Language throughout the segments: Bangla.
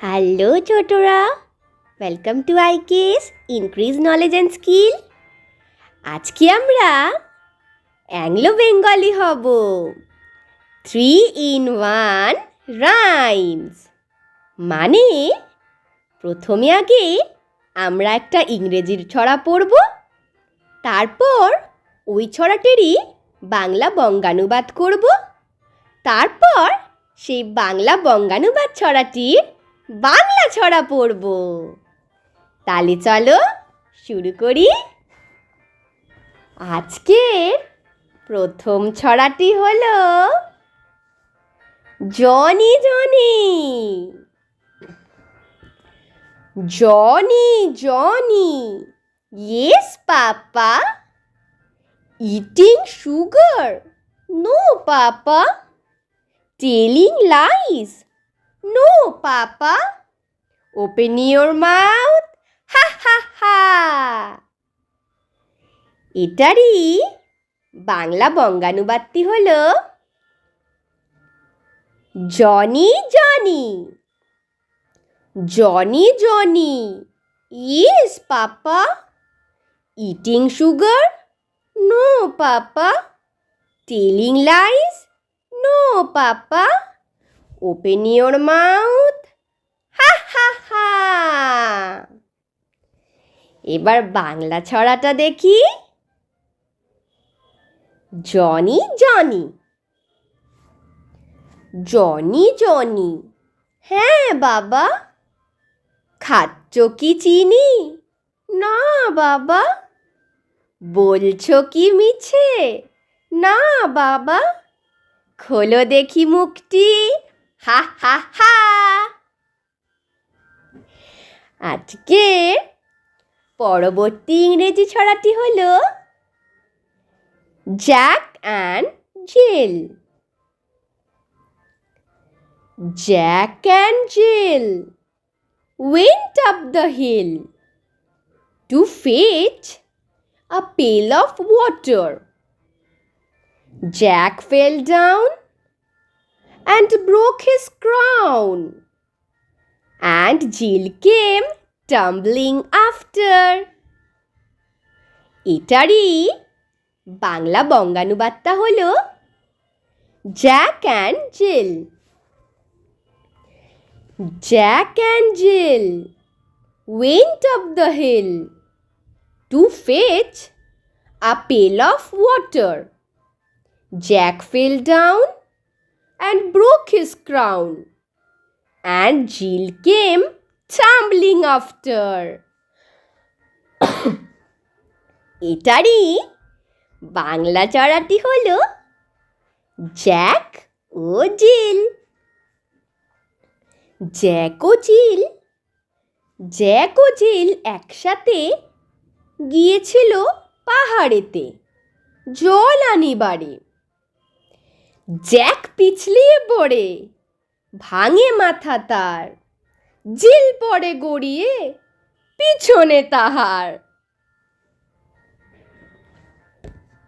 হ্যালো ছোটরা ওয়েলকাম টু আইকেস ইনক্রিজ নলেজ অ্যান্ড স্কিল আজকে আমরা অ্যাংলো বেঙ্গলি হব। থ্রি ইন ওয়ান রাইমস মানে প্রথমে আগে আমরা একটা ইংরেজির ছড়া পড়ব। তারপর ওই ছড়াটিরই বাংলা বঙ্গানুবাদ করব। তারপর সেই বাংলা বঙ্গানুবাদ ছড়াটির বাংলা ছড়া পড়ব। তাহলে চলো শুরু করি। আজকের প্রথম ছড়াটি হলো Johnny Johnny. Johnny Johnny yes papa. Eating sugar no papa. Telling lies. No, Papa. Open your mouth. Ha ha ha. এটারই বাংলা বঙ্গানুবাদটি হল Johnny Johnny Johnny Johnny yes papa eating sugar no papa telling lies No, Papa. Open your mouth. Ha ha ha. এবার বাংলা ছড়াটা দেখি। জনি জনি জনি জনি হ্যাঁ বাবা। খাচ্ছ কি চিনি? না, বাবা। বলছো কি মিছে? না, বাবা। খোলো দেখি মুখটি। হা হা হা। আজকে পরবর্তী ইংরেজি ছড়াটি হল Jack and Jill. Jack and Jill went up the hill to fetch a pail of water. Jack fell down and broke his crown, and Jill came tumbling after. এটারই বাংলা বঙ্গানুবাদটা হলো Jack and Jill Jack and Jill went up the hill to fetch a pail of water. Jack fell down and broke his crown, and Jill came tumbling after. এটারই বাংলা চড়াটি হলো জ্যাক ও জিল জ্যাক ও জিল জ্যাক ও জিল একসাথে গিয়েছিল পাহাড়েতে জল আনিবারে জ্যাক পিছলিয়ে পড়ে, ভাঙে মাথা তার, জিল পড়ে গড়িয়ে পিছনে তাহার।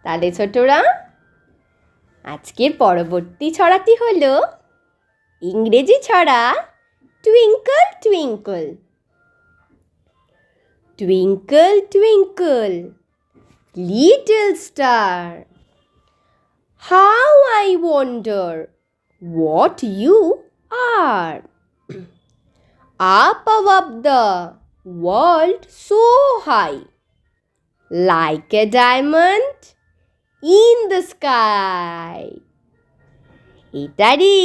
তাহলে ছোটরা, আজকের পরবর্তী ছড়াটি হলো ইংরেজি ছড়া twinkle twinkle. Twinkle twinkle, little star. How I wonder what you are. Up above the world so high, like a diamond in the sky. এটারই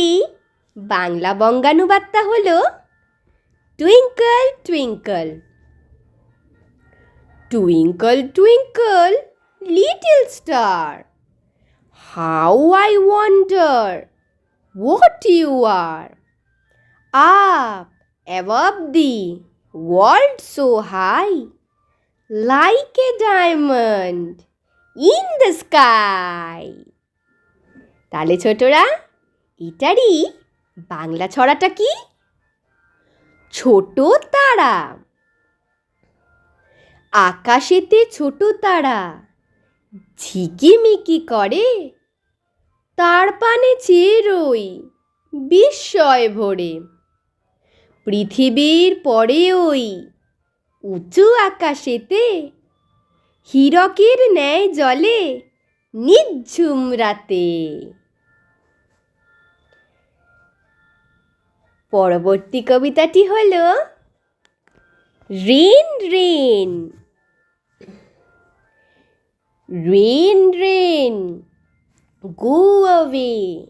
বাংলা বঙ্গানুবাদটা হলো twinkle twinkle twinkle twinkle little star How I wonder what you are up above the world so high, like a diamond in the sky. তাহলে ছোটরা এটারই বাংলা ছড়াটা কি ছোট তারা আকাশেতে ছোট তারা ঝিকিমিকি করে তার পানে চেয়ে রই বিস্ময় ভরে। পৃথিবীর পরে ওই উঁচু আকাশেতে হীরকের ন্যায় জলে নিঝুম রাতে। পরবর্তী কবিতাটি হল rain rain rain rain go away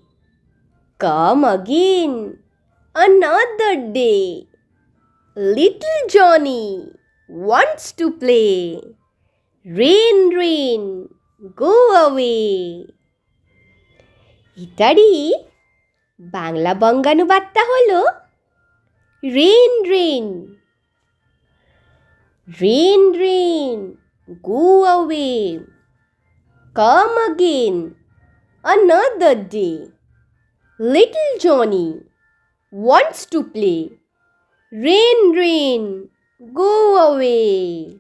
come again another day little johnny wants to play rain rain go away এটারই বাংলা বঙ্গানুবাদটা হলো rain rain rain rain go away come again another day. Little johnny wants to play. Rain rain, go away.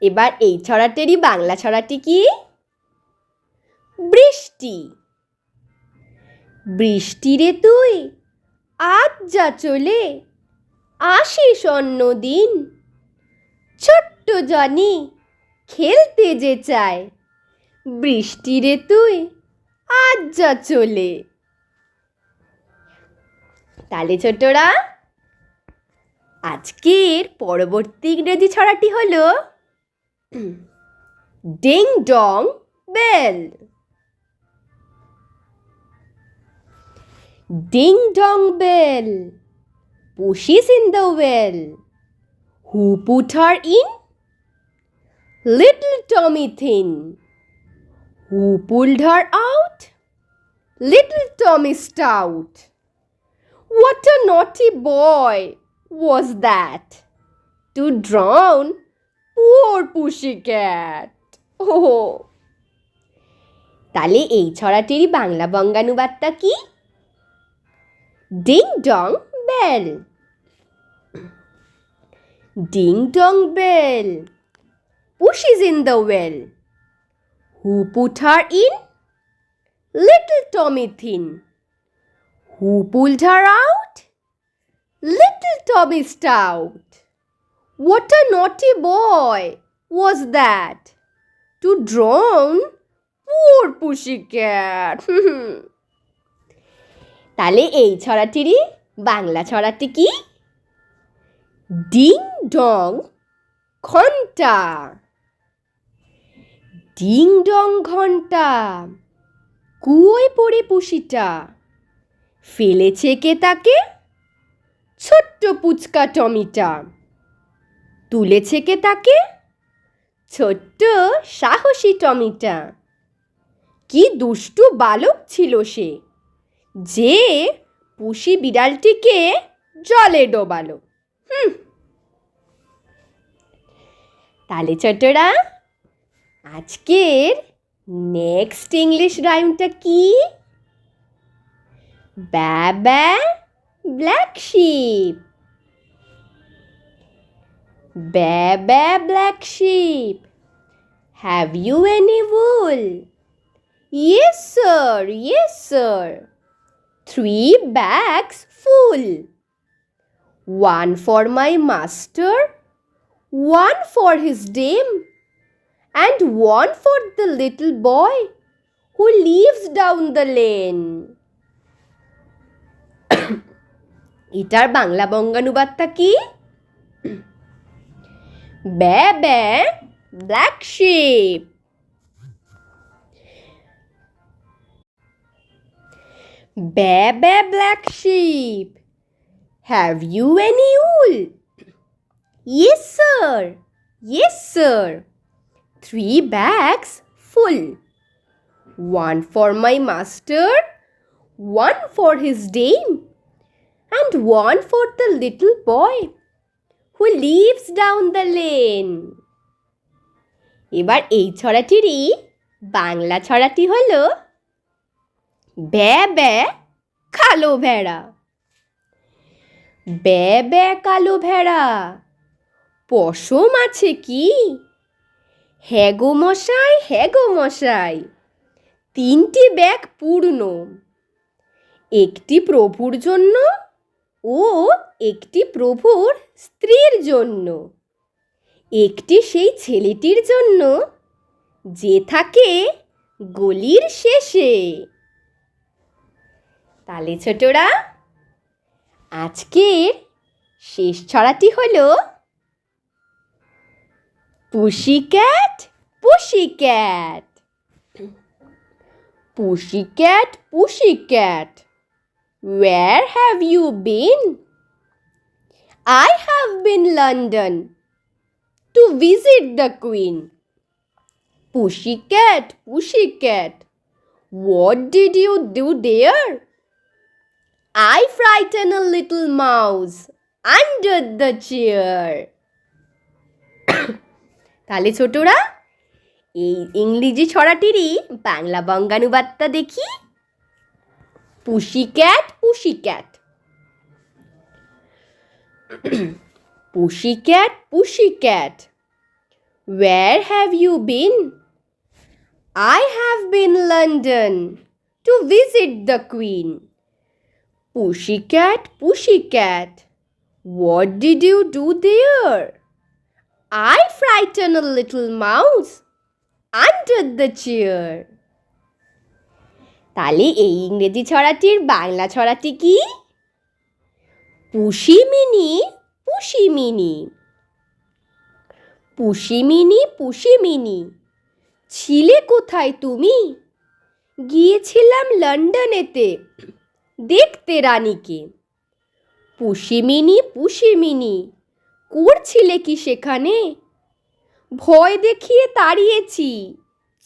এবার এই ছড়াটেরই বাংলা ছড়াটি কি? বৃষ্টি। বৃষ্টি রে তুই, আজ যা চলে আসিস অন্যদিন ছোট্ট জনি খেলতে যে চায়। বৃষ্টি রে তুই, আজ যা চলে তাহলে ছোটরা, আজকের পরবর্তী ইংরেজি ছড়াটি হলো, ding dong bell ding dong bell pussy's in the well Who put her in? Little Tommy Thin. Who pulled her out? Little Tommy Stout. What a naughty boy was that to drown poor pussycat. Oh. তাহলে এই ছড়াটিরই বাংলা বঙ্গানুবাদটা কি ding dong bell ding dong bell pushes in the well. Who put her in? Little Tommy Thin. Who pulled her out? Little Tommy Stout. What a naughty boy was that to drown poor pussycat. তাহলে এই ছড়াটিরই বাংলা ছড়াটি কি ডিং ডং ঘণ্টা ডিং ডং ঘণ্টা। কুয়োয় পড়ে পুষিটা। ফেলেছে কে তাকে? ছোট্ট পুচকা টমিটা। তুলেছে কে তাকে? ছোট্ট সাহসী টমিটা। কি দুষ্টু বালক ছিল সে, যে পুষি বিড়ালটিকে জলে ডোবালো। হুম। তাহলে ছোটরা আজকের নেক্সট ইংলিশ রাইমটা কি black sheep black sheep have you any wool Yes, sir. Yes, sir. Three bags full. One for my master, one for his dame, and one for the little boy who lives down the lane. এটার বাংলা বঙ্গানুবাদটা কি baa baa black sheep Bear, bear, black sheep. Have you any wool? Yes, sir. Yes, sir. Three bags full. One for my master, one for his dame, and one for the little boy who lives down the lane. এবার এই ছড়াটিরই বাংলা ছড়াটি হলো ব্যা ব্যা কালো ভেড়া ব্যা ব্যা কালো ভেড়া পশম আছে কি হ্যাগো মশাই হ্যাগো মশাই। তিনটি ব্যাগ পূর্ণ। একটি প্রভুর জন্য ও একটি প্রভুর স্ত্রীর জন্য। একটি সেই ছেলেটির জন্য যে থাকে গলির শেষে। তাহলে ছোটরা, আজকের শেষ ছড়াটি হলো Pussycat, pussycat. Pussycat, pussycat. Where have you been? I have been London to visit the Queen. Pussycat, pussycat. What did you do there? I frighten a little mouse under the chair. তাহলে ছোটরা, এই ইংরেজি ছড়াটিরই বাংলা বঙ্গানুবাদটা দেখি। পুষি ক্যাট পুষি cat pussy cat pussy cat where have you been I have been London to visit the queen pussy cat pussy cat what did you do there I frightened a little mouse under the chair. তাহলে এই ইংরেজি ছড়াটির বাংলা ছড়াটি কি? পুষিমিনি পুষিমিনি। পুষিমিনি পুষিমিনি। ছিলে কোথায় তুমি? গিয়েছিলাম লন্ডনেতে দেখতে রানীকে। পুষিমিনি পুষিমিনি। করছিলে কি সেখানে? ভয় দেখিয়ে তাড়িয়েছি,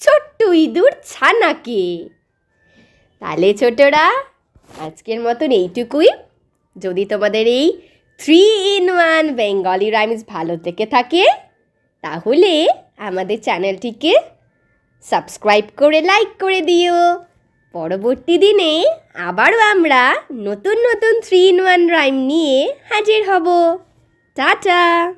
ছোট্ট ইঁদুর ছানাকে। তাহলে ছোটরা, আজকের মতন এইটুকুই। যদি তোমাদের এই three in one Bengali rhymes ভালো থেকে থাকে, তাহলে আমাদের চ্যানেলটিকে সাবস্ক্রাইব করে, লাইক করে দিও। পরবর্তী দিনে আবারও আমরা নতুন নতুন থ্রি ইন ওয়ান রাইম নিয়ে হাজির হব। Tata!